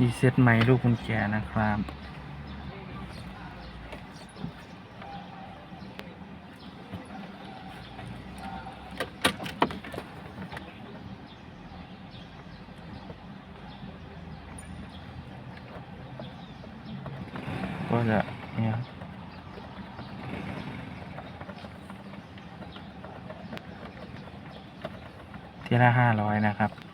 รีเซ็ตไมค์ลูกกุญแจนะครับ ก็จะเนี่ยที่ละห้าร้อยนะครับ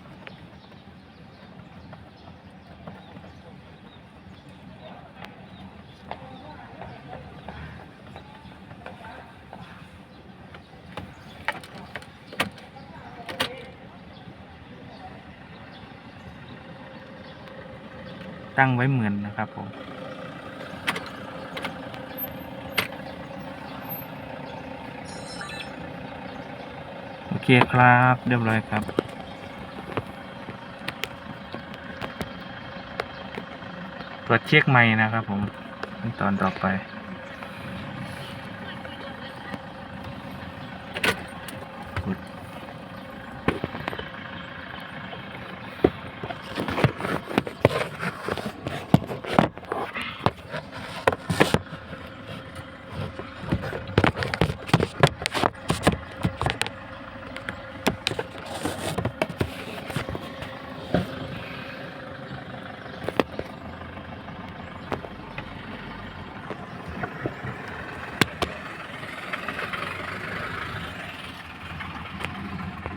ตั้งไว้เหมือนนะครับผมโอเคครับเรียบร้อยครับตรวจเช็คไม้นะครับผมขั้นตอนต่อไปกด